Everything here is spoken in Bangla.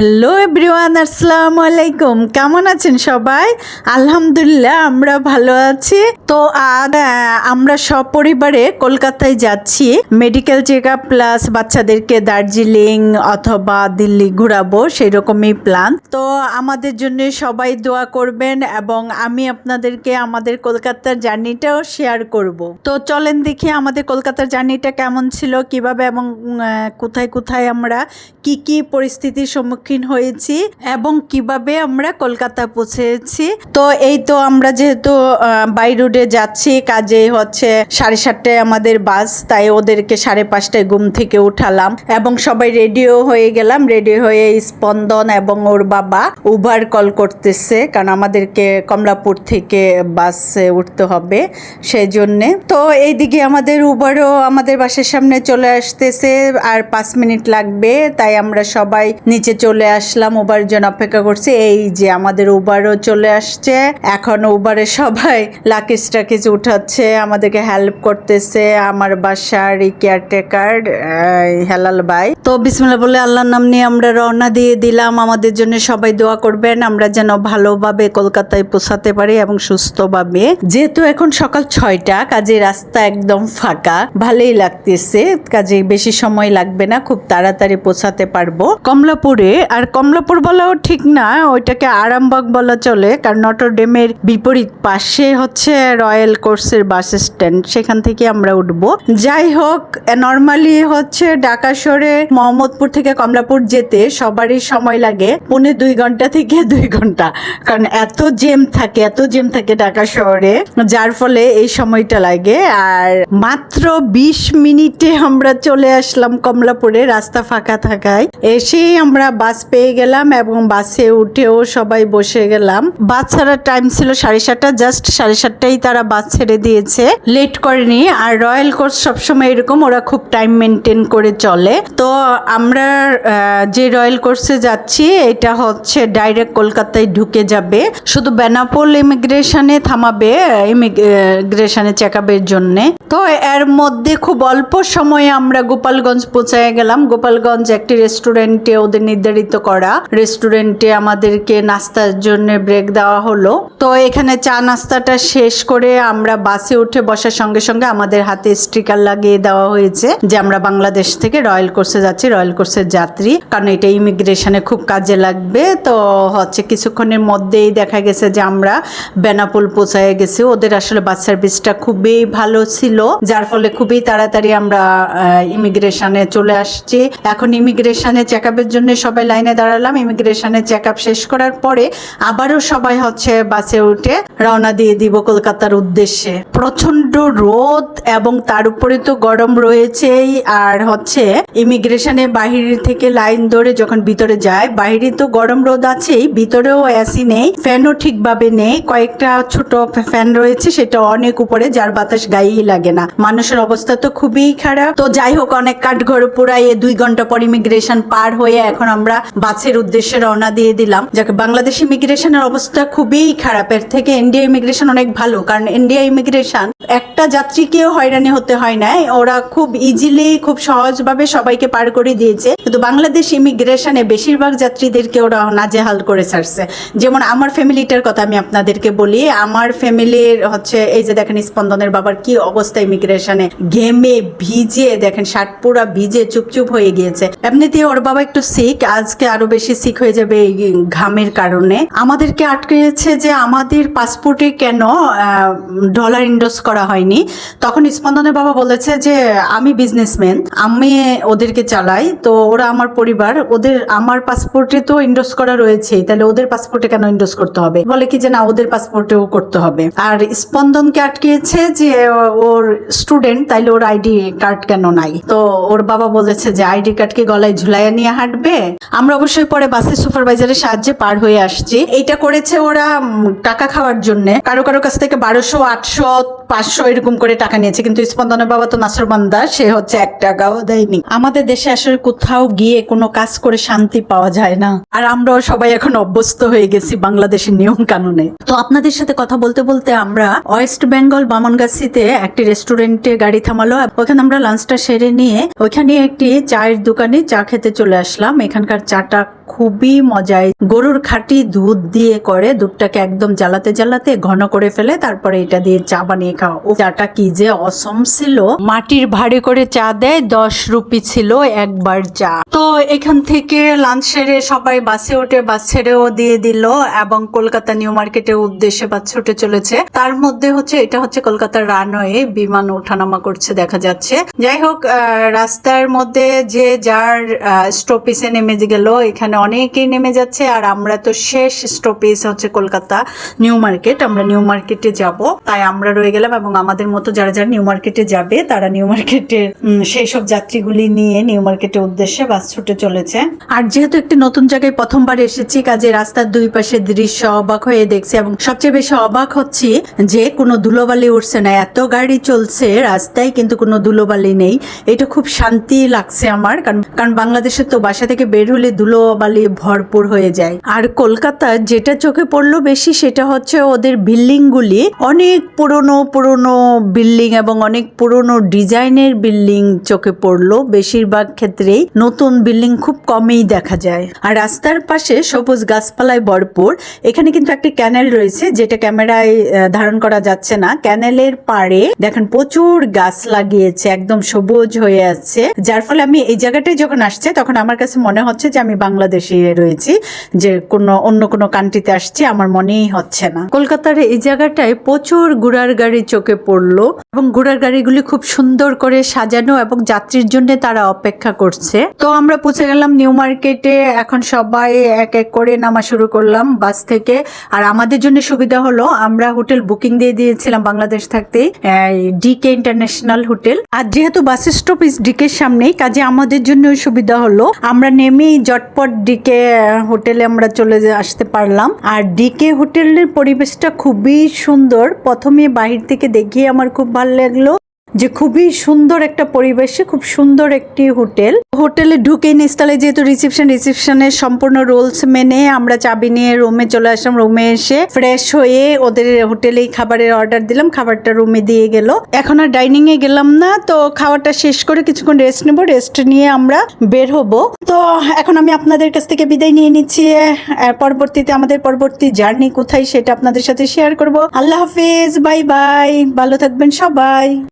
হ্যালো এভরিওয়ান আসসালামু আলাইকুম কেমন আছেন সবাই? আলহামদুলিল্লাহ, আমরা ভালো আছি। তো আর আমরা সপরিবারে কলকাতায় যাচ্ছি। মেডিকেল চেক আপ প্লাস বাচ্চাদেরকে দার্জিলিং অথবা দিল্লি ঘোরাবো সেই রকমই প্ল্যান তো আমাদের জন্য সবাই দোয়া করবেন এবং আমি আপনাদেরকে আমাদের কলকাতার জার্নিটাও শেয়ার করব। তো চলেন দেখি আমাদের কলকাতার জার্নিটা কেমন ছিল, কীভাবে এবং কোথায় কোথায় আমরা কি কি পরিস্থিতির সম্মুখীন হয়েছি এবং কীভাবে আমরা কলকাতা পৌঁছেছি। তো এই তো আমরা যেহেতু বাই রোডে যাচ্ছি, কাজে হচ্ছে সাড়ে সাতটায় আমাদের বাস, তাই ওদেরকে সাড়ে পাঁচটায় ঘুম থেকে উঠালাম এবং সবাই রেডিও হয়ে গেলাম রেডি হয়ে স্পন্দন এবং ওর বাবা উবার কল করতেছে, কারণ আমাদেরকে কমলাপুর থেকে বাসে উঠতে হবে সেই জন্যে তো এইদিকে আমাদের উবারও আমাদের বাসের সামনে চলে আসতেছে, আর পাঁচ মিনিট লাগবে, তাই আমরা সবাই নিচে চলে আসলাম উবার জন্য অপেক্ষা করছি। এই যে আমাদের উবারও চলে আসছে। এখন উবারে সবাই লাকিস টাকিস উঠাচ্ছে, আমাদেরকে হেল্প করতেছে আমার বাসার কেয়ারটেকার হেলাল ভাই। তো বিসমিল্লাহ বলে আল্লাহর নাম নিয়ে আমরা রওনা দিয়ে দিলাম। আমাদের জন্য সবাই দোয়া করবেন, আমরা যেন ভালোভাবে কলকাতায় পৌঁছাতে পারি এবং সুস্থভাবে। যেহেতু এখন সকাল ছয়টা কাজে রাস্তা একদম ফাঁকা। ভালোই লাগতেছে কাজে বেশি সময় লাগবে না, খুব তাড়াতাড়ি পৌঁছাতে পারব। কমলাপুরে আর কমলাপুর বলাও ঠিক না, ওইটাকে আরামবাগ বলা চলে, কারণ নটরডেমের বিপরীত পাশে হচ্ছে রয়্যাল কোর্সের বাস স্ট্যান্ড সেখান থেকে আমরা উঠবো। যাই হোক নর্মালি হচ্ছে ঢাকা শহরে মোহাম্মদপুর থেকে কমলাপুর যেতে সবারই সময় লাগে, পৌনে দুই ঘণ্টা থেকে দুই ঘণ্টা, কারণ এত জেম থাকে, এত জেম থাকে ঢাকা শহরে, যার ফলে এই সময়টা লাগে। আর মাত্র বিশ মিনিটে আমরা চলে আসলাম কমলাপুরে, রাস্তা ফাঁকা থাকায়, এসেই আমরা বাস পেয়ে গেলাম এবং বাসে উঠেও সবাই বসে গেলাম। বাস ছাড়ার টাইম ছিল সাড়ে সাতটা জাস্ট সাড়ে সাতটাই তারা বাস ছেড়ে দিয়েছে। লেট করেনি, আর রয়্যাল কোর্স সবসময় এরকম, ওরা খুব টাইম মেনটেন করে চলে। তো আমরা যে রয়্যাল কোর্সে যাচ্ছি, এটা হচ্ছে ডাইরেক্ট কলকাতায় ঢুকে যাবে। শুধু বেনাপোল ইমিগ্রেশনে থামাবে ইমিগ্রেশনে চেক আপের জন্যে। তো এর মধ্যে খুব অল্প সময়ে আমরা গোপালগঞ্জ পৌঁছায় গেলাম। গোপালগঞ্জ একটি রেস্টুরেন্টে ওদের নির্ধারিত করা রেস্টুরেন্টে আমাদেরকে নাস্তার জন্য ব্রেক দেওয়া হলো। তো এখানে চা নাস্তাটা শেষ করে আমরা বাসে উঠে বসার সঙ্গে সঙ্গে আমাদের হাতে স্টিকার লাগিয়ে দেওয়া হয়েছে যে আমরা বাংলাদেশ থেকে রয়্যাল কোর্সে যাচ্ছি, রয়্যাল কোর্সের যাত্রী। কারণ এটা ইমিগ্রেশনে খুব কাজে লাগবে। তো হচ্ছে কিছুক্ষণের মধ্যেই দেখা গেছে যে আমরা বেনাপোল পৌঁছায় গেছি। ওদের আসলে বাস সার্ভিসটা খুবই ভালো ছিল, যার ফলে খুবই তাড়াতাড়ি আমরা ইমিগ্রেশনে চলে আসছি। এখন ইমিগ্রেশনে চেক জন্য সবাই লাইনে দাঁড়ালাম ইমিগ্রেশনে চেক আপ শেষ করার পরে আবারও সবাই হচ্ছে বাসে উঠে রওনা দিয়ে দিব কলকাতার উদ্দেশ্যে। প্রচণ্ড রোদ এবং তার উপরে তো গরম রয়েছেই, আর হচ্ছে ইমিগ্রেশনে বাহির থেকে লাইন ধরে যখন ভিতরে যায় বাইরে তো গরম রোদ আছেই, ভিতরেও এসি নেই, ফ্যানও ঠিকভাবে নেই, কয়েকটা ছোট ফ্যান রয়েছে, সেটা অনেক উপরে, যার বাতাস গায়েই লাগে না। মানুষের অবস্থা তো খুবই খারাপ। তো যাই হোক, অনেক কাঠঘর পুরাইয়ে দুই ঘণ্টা পর ইমিগ্রেশন পার হয়ে এখন আমরা বাসের উদ্দেশ্যে রওনা দিয়ে দিলাম। যাকে, বাংলাদেশ ইমিগ্রেশনের অবস্থা খুবই খারাপ। এর থেকে ইন্ডিয়া ইমিগ্রেশন অনেক ভালো, কারণ ইন্ডিয়া ইমিগ্রেশন একটা যাত্রীকেও হয়রানি হতে হয় না ওরা খুব ইজিলি খুব সহজভাবে সবাইকে পার করে দিয়েছে। কিন্তু বাংলাদেশ ইমিগ্রেশনে বেশিরভাগ যাত্রীদেরকে ওরা নাজেহাল করে ছাড়ছে। যেমন আমার ফ্যামিলিটার কথা আমি আপনাদেরকে বলি, আমার ফ্যামিলির হচ্ছে, এই যে দেখেন স্পন্দনের বাবার কি অবস্থা ইমিগ্রেশনে। ঘেমে ভিজে দেখেন শার্ট পুরা ভিজে চুপচুপ হয়ে গিয়েছে। এমনিতে ওর বাবা একটু সিক আজকে আরও বেশি সিক হয়ে যাবে এই ঘামের কারণে। আমাদেরকে আটকেছে যে আমাদের পাসপোর্টে কেন ডলার ইন্ডোস করা হয়নি। তখন স্পন্দনের বাবা বলেছে যে, আমি বিজনেসম্যান আমি ওদেরকে চালাই, তো ওরা আমার পরিবার, ওদের আমার পাসপোর্টে তো ইন্ডোস করা রয়েছে তাহলে ওদের পাসপোর্টে কেন ইন্ডোস করতে হবে? বলে কি যে, না, ওদের পাসপোর্টেও করতে হবে। আর স্পন্দনকে আটকেছে যে, ওর স্টুডেন্ট তাইলে ওর আইডি কার্ড কেন নাই? তো ওর বাবা বলেছে যে আইডি কার্ড কি গলায় ঝুলাইয়া নিয়ে হাঁটবে? আমরা অবশ্যই পরে বাসের সুপারভাইজারের সাহায্যে পার হয়ে আসছি। এটা করেছে ওরা টাকা খাওয়ার জন্য। কারও কারও কাছ থেকে বারোশো, আটশো, পাঁচশো এরকম করে টাকা নিয়েছে। কিন্তু স্পন্দনের বাবা তো নাসরবান্দা সে হচ্ছে এক টাকাও দেয়নি। আমাদের দেশে আসলে কোথাও গিয়ে কোনো কাজ করে শান্তি পাওয়া যায় না। আর আমরাও সবাই এখন অভ্যস্ত হয়ে গেছি বাংলাদেশের নিয়ম কানুনে তো আপনাদের সাথে কথা বলতে বলতে আমরা ওয়েস্ট বেঙ্গল বামনগাছিতে একটি রেস্টুরেন্টে গাড়ি থামালো। ওখানে আমরা লাঞ্চটা সেরে নিয়ে ওইখানে একটি চায়ের দোকানে চা খেতে চলে আসলাম। এখানকার চাটা খুবই মজায় গরুর খাঁটি দুধ দিয়ে করে দুধটাকে একদম জ্বালাতে জ্বালাতে ঘন করে ফেলে, তারপরে এটা দিয়ে চা বানিয়ে খাওয়া। ও চাটা কি যে অসম ছিল। মাটির ভাড়ে করে চা দেয়, দশ রুপি ছিল একবার চা। তো এখান থেকে লাঞ্চ সেরে সবাই বাসে ওঠে বাস ছেড়েও দিয়ে দিল এবং কলকাতা নিউ মার্কেটের উদ্দেশ্যে বাস ছুটে চলেছে। তার মধ্যে হচ্ছে, এটা হচ্ছে কলকাতার রানওয়ে বিমান ওঠানামা করছে, দেখা যাচ্ছে। যাই হোক রাস্তার মধ্যে যে যার স্টপিসে নেমে গেল, এখানে অনেকেই নেমে যাচ্ছে, আর আমরা তো শেষ স্টপেজ হচ্ছে কলকাতা নিউ মার্কেট, আমরা নিউ মার্কেটে যাব। তাই আমরা রয়ে গেলাম এবং আমাদের মতো যারা যারা নিউ মার্কেটে যাবে, তারা নিউ মার্কেটের সেই সব যাত্রীগুলি নিয়ে নিউ মার্কেটের উদ্দেশ্যে বাস ছুটে চলেছে। আর যেহেতু একটি নতুন জায়গায় প্রথমবার এসেছি, কাজে রাস্তার দুই পাশে দৃশ্য অবাক হয়ে দেখছি এবং সবচেয়ে বেশি অবাক হচ্ছি যে কোনো ধুলোবালি উঠছে না, এত গাড়ি চলছে রাস্তায় কিন্তু কোনো ধুলোবালি নেই। এটা খুব শান্তি লাগছে আমার, কারণ কারণ বাংলাদেশে তো বাসা থেকে বের ধুলোবালি ভরপুর হয়ে যায়। আর কলকাতার যেটা চোখে পড়ল বেশি সেটা হচ্ছে ওদের বিল্ডিং গুলি অনেক পুরনো পুরনো বিল্ডিং এবং অনেক পুরনো ডিজাইনের বিল্ডিং চোখে পড়ল। বেশিরভাগ ক্ষেত্রেই নতুন বিল্ডিং খুব কমই দেখা যায়। আর রাস্তার পাশে সবুজ গাছপালায় ভরপুর। এখানে কিন্তু একটা ক্যানেল রয়েছে যেটা ক্যামেরায় ধারণ করা যাচ্ছে না। ক্যানেলের পাড়ে দেখেন প্রচুর গাছ লাগিয়েছে, একদম সবুজ হয়ে আছে। যার ফলে আমি এই জায়গাটায় যখন আসছে তখন আমার কাছে মনে হচ্ছে যে আমি বাংলাদেশে রয়েছি, যে কোনো, অন্য কোনো কান্ট্রিতে আসছি, আমার মনেই হচ্ছে না। কলকাতার এই জায়গাটায় প্রচুর ঘোড়ার গাড়ি চোখে পড়ল এবং ঘোড়ার গাড়িগুলি খুব সুন্দর করে সাজানো এবং যাত্রীর জন্য তারা অপেক্ষা করছে। তো আমরা পৌঁছে গেলাম নিউ মার্কেটে, এখন সবাই এক এক করে নামা শুরু করলাম বাস থেকে। আর আমাদের জন্য সুবিধা হলো, আমরা হোটেল বুকিং দিয়ে দিয়েছিলাম বাংলাদেশ থাকতে ডিকে ইন্টারন্যাশনাল হোটেল। আর যেহেতু বাস স্টপেজ ডিকের সামনেই, কাজে আমাদের জন্য সুবিধা হলো, আমরা নেমেই জটপট ডিকে হোটেলে আমরা চলে আসতে পারলাম। আর ডিকে হোটেলের পরিবেশটা খুবই সুন্দর। প্রথমে বাহির থেকে দেখিয়ে আমার খুব ভালো লাগল। যে খুবই সুন্দর একটা পরিবেশে, খুব সুন্দর একটি হোটেল। হোটেলে ঢুকে নিস্তালে যেহেতু রিসেপশন রিসেপশনের সম্পূর্ণ রোলস মেনে আমরা চাবি নিয়ে রুমে চলে আসলাম। রুমে এসে ফ্রেশ হয়ে ওদের হোটেলেই খাবারের অর্ডার দিলাম। খাবারটা রুমে দিয়ে গেল। এখন আর ডাইনিং এ গেলাম না, তো খাবারটা শেষ করে কিছুক্ষণ রেস্ট নেব। রেস্ট নিয়ে আমরা বের হব। তো এখন আমি আপনাদের কাছ থেকে বিদায় নিয়ে নিচ্ছি। পরবর্তীতে আমাদের পরবর্তী জার্নি কোথায় সেটা আপনাদের সাথে শেয়ার করব। আল্লাহ হাফিজ বাই বাই ভালো থাকবেন সবাই।